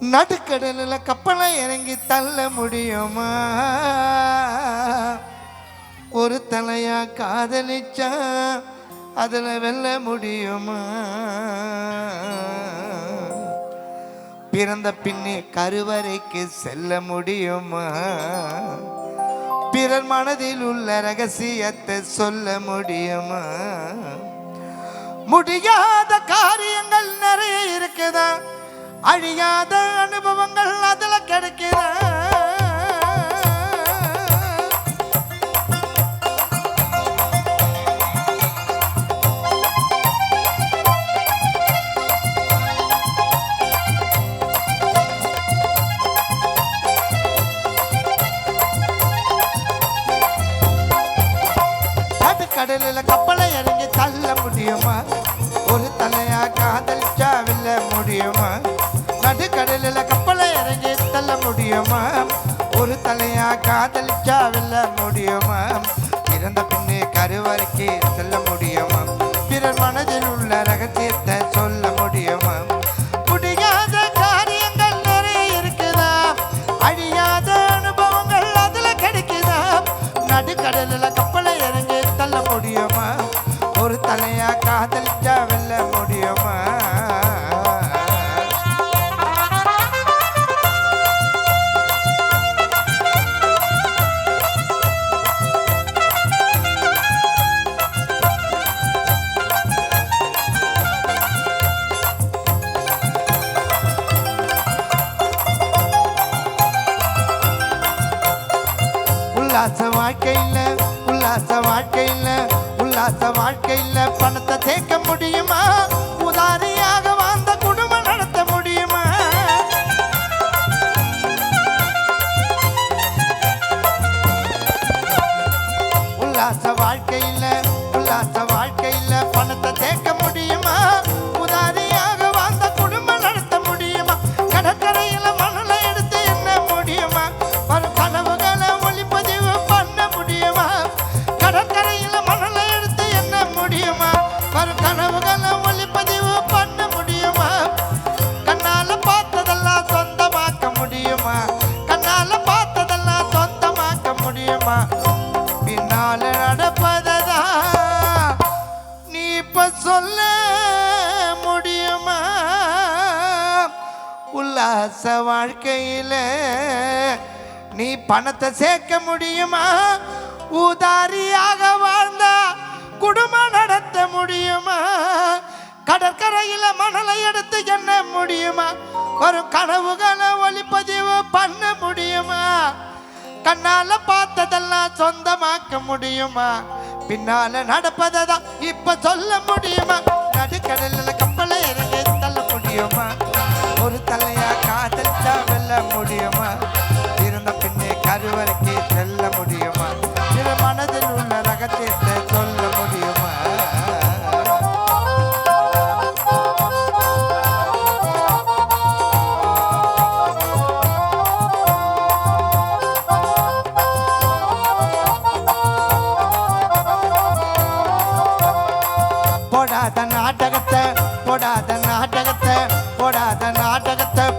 நடுக்கடலில் கப்பலை இறங்கி தள்ள முடியுமா? ஒரு தலையா காதலிச்சா அதில் வெல்ல முடியுமா? பிறந்த பின்னே கருவறைக்கு செல்ல முடியுமா? பிறர் மனதில் உள்ள ரகசியத்தை சொல்ல முடியுமா? முடியாத காரியங்கள் நிறைய இருக்குதா? அழியாத அனுபவங்கள் அதில் கிடைக்குதா கருவறைக்கு செல்ல முடியுமா? பிறர் மனதில் உள்ள வாழ்க்கையில் உல்லாச வாழ்க்கையில் பணத்தை தேக்க முடியுமா? உதாரியாக வாழ்ந்த குடும்பம் நடத்த முடியுமா? உல்லாச வாழ்க்கையில் சொல்ல முடியுமா? உல்லாச வாழ்க்கையில நீ பணத்தை சேர்க்க முடியுமா? ஊதாரியாக வாழ்ந்த குடும்பம் நடத்த முடியுமா? கடற்கரையில மணலை எடுத்து என்ன முடியுமா? ஒரு கனவுகளை ஒளிப்பதிவு பண்ண முடியுமா? கண்ணால பார்த்ததெல்லாம் சொந்தமாக்க முடியுமா? பின்னால நடப்பதான் இப்ப சொல்ல முடியுமா? நடுக்கடல கப்பலை இறங்கி தள்ள முடியுமா? ஒரு தலையா காதல் வெல்ல முடியுமா? இருந்த பின்னே கருவறைக்கு செல்ல முடியுமா?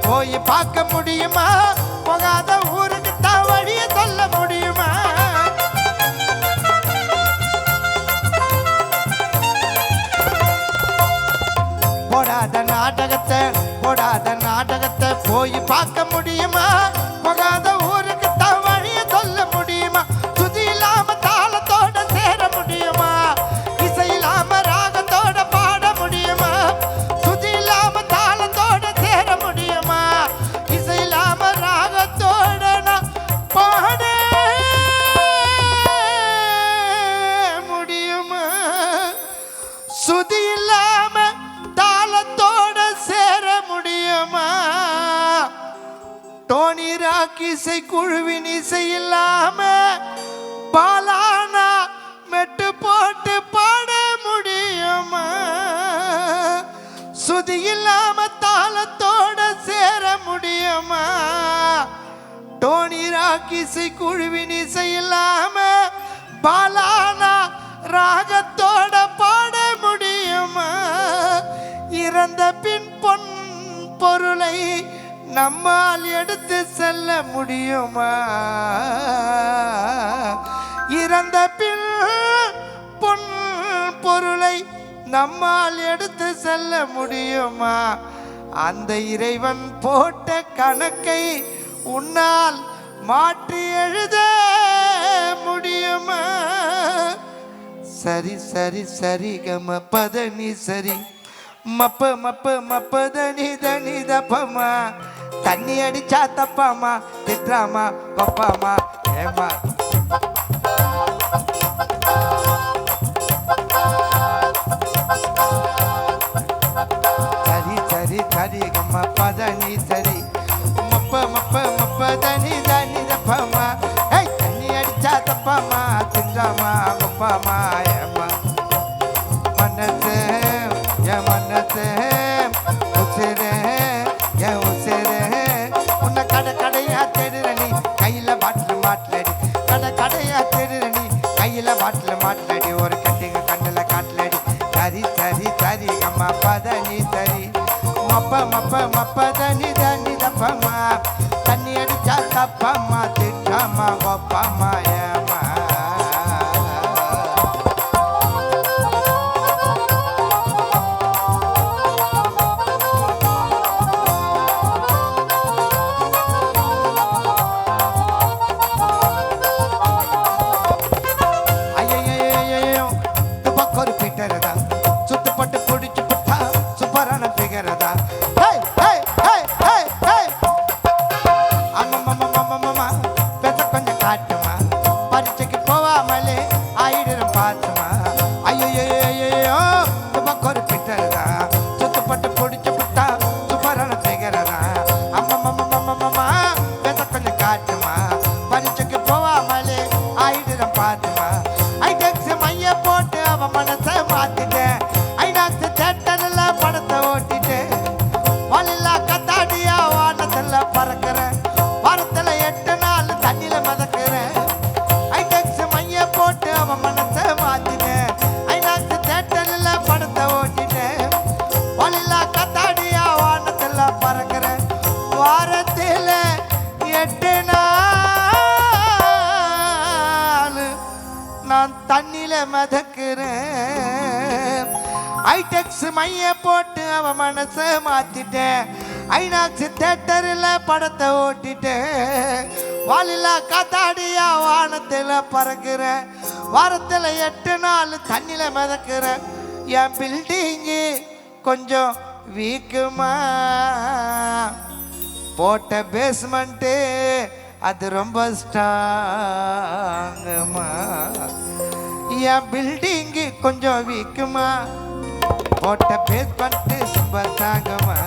போய் பார்க்க முடியுமா? போகாத டோனி ராக் இசை குழுவின் இசை இல்லாம பாலானா மெட்டு போட்டு பாட முடியுமா? சுதி இல்லாம தாளத்தோட சேர முடியுமா? டோனி ராக் இசை குழுவின் இசை இல்லாம பாலானா நம்மால் எடுத்து செல்ல முடியுமா? இறந்த பின் பொன் பொருளை நம்மால் எடுத்து செல்ல முடியுமா? அந்த இறைவன் போட்ட கணக்கை உன்னால் மாற்றி எழுத முடியுமா? சரி சரி சரி கம பதனி சரி. மப்ப மப்ப மப்ப தனி தனி தப்பமா? தண்ணி அடிச்சா தப்பாமா திட்டாமா பப்பாமா ஏமா வாரத்தில் எட்டு நாள் நான் தண்ணியில் மிதக்கிறேன். ஐடெக்ஸ் மைய போட்டு அவன் மனசை மாத்திட்டேன். ஐநாக்ஸ் தேட்டரில் படத்தை ஓட்டிட்டேன். வாலிலா காத்தாடியா வானத்தில் பறக்கிறேன். வாரத்தில் எட்டு நாள் தண்ணியில் மிதக்கிறேன். என் பில்டிங்கு கொஞ்சம் வீக்குமா? போட்ட பேஸ்மெண்ட்டு அது ரொம்ப ஸ்டாங்கம்மா என் பில்டிங்கு கொஞ்சம் வீக்குமா போட்ட பேஸ்மெண்ட்டு ரொம்ப ஸ்டாங்கம்மா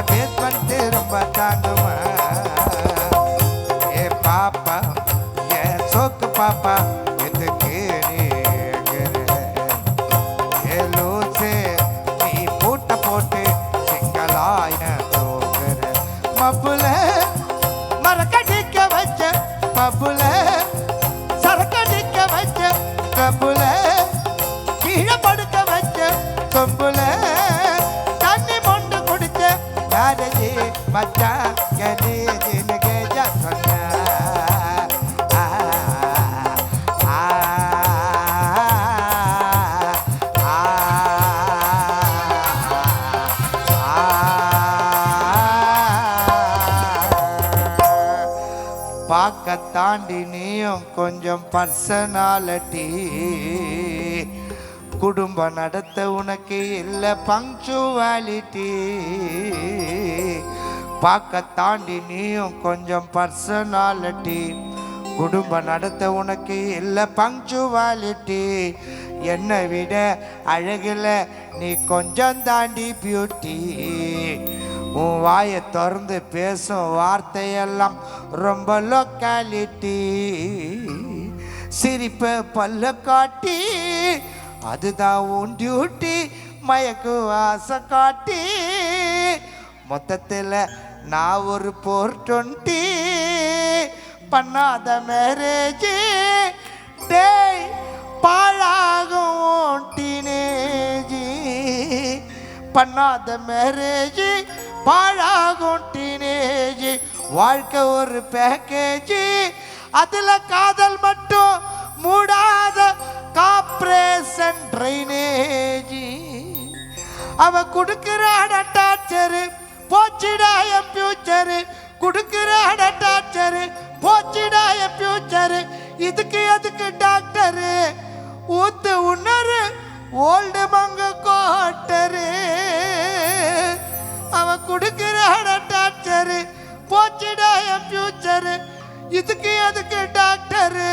போட்ட பேஸ்மெண்ட் ரொம்ப தாங்குமா பார்க்க தாண்டி நீயும் கொஞ்சம் பர்சனாலிட்டி குடும்பம் நடத்த உனக்கு இல்லை பங்க்சுவாலிட்டி பார்க்க தாண்டி நீயும் கொஞ்சம் பர்சனாலிட்டி குடும்பம் நடத்த உனக்கு இல்லை பங்க்சுவாலிட்டி என்னை விட அழகில் நீ கொஞ்சம் தாண்டி பியூட்டி உன் வாயை திறந்து பேசும் வார்த்தையெல்லாம் ரொம்ப லொக்காலிட்டி சிரிப்ப பல்ல காட்டி அதுதான் உன் டியூட்டி மயக்கு ஆசை காட்டி மொத்தத்தில் நான் ஒரு போர் டுவெண்ட்டி பண்ணாத மேரேஜ் டேய் பாழாகும் டீனேஜி பண்ணாத மேரேஜ் பாழாகும் டீனேஜ் வாழ்க்கை ஒரு பேக்கேஜ் அதுல காதல் மட்டும் மூடாத காப்ரேஷன் ட்ரைனேஜ் அவ குடுக்கிறாட டார்ச்சரு போச்சுடா என் ஃபியூச்சரு குடுக்கிறாட டார்ச்சரு போச்சுடா என் ஃபியூச்சரு இதுக்கு எதுக்கு டாக்டரு ஊத்து உணரு ஓல்டு மங்க கோட்டரு அவன் குடுக்கிறாட டாக்டரு? போச்சுடா என் ஃபியூச்சரு இதுக்கு எதுக்கு டாக்டரு?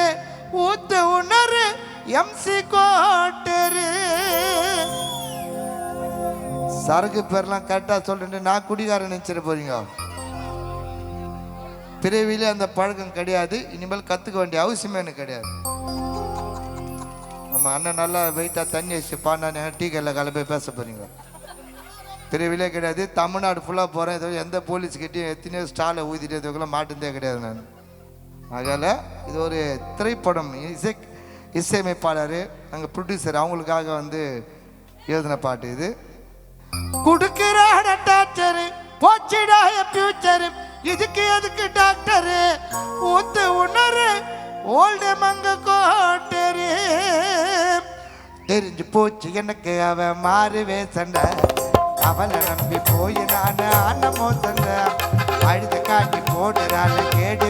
ஊத்து உணரு எம்சி கோட்டரு சரக்கு பேர்லாம் கரெக்டாக சொல்லிட்டு நான் குடிகாரன் நினச்சிட போறீங்க. பிறவிலே அந்த பழக்கம் கிடையாது. இனிமேல் கற்றுக்க வேண்டிய அவசியமே எனக்கு கிடையாது. நம்ம அண்ணன் நல்லா வெயிட்டாக தண்ணி வச்சு பாண்டானே டீ கல்ல கிளம்பி பேச போறீங்க. பிறவிலே கிடையாது. தமிழ்நாடு ஃபுல்லாக போகிறேன் ஏதோ எந்த போலீஸ்கிட்டையும் எத்தனையோ ஸ்டாலை ஊதிட்டு இதுக்குள்ள மாட்டுந்தே கிடையாது நான். அதனால் இது ஒரு திரைப்படம். இசை இசையமைப்பாளர் அங்கே ப்ரொடியூசர் அவங்களுக்காக வந்து எழுதின பாட்டு இது. கொடுக்கிற டாக்டரு போச்சுடா ஃபியூச்சரு இதுக்கு எதுக்கு டாக்டரு ஊத்து உணரு. ஓல்டு மங்க கோட்டரு. தெரிஞ்சு போச்சு எனக்கு அவன் மாறுவே சண்டை அவளை நம்பி போய் அண்ணமோ சண்டை அழுது காட்டி போடுறாள். கேடு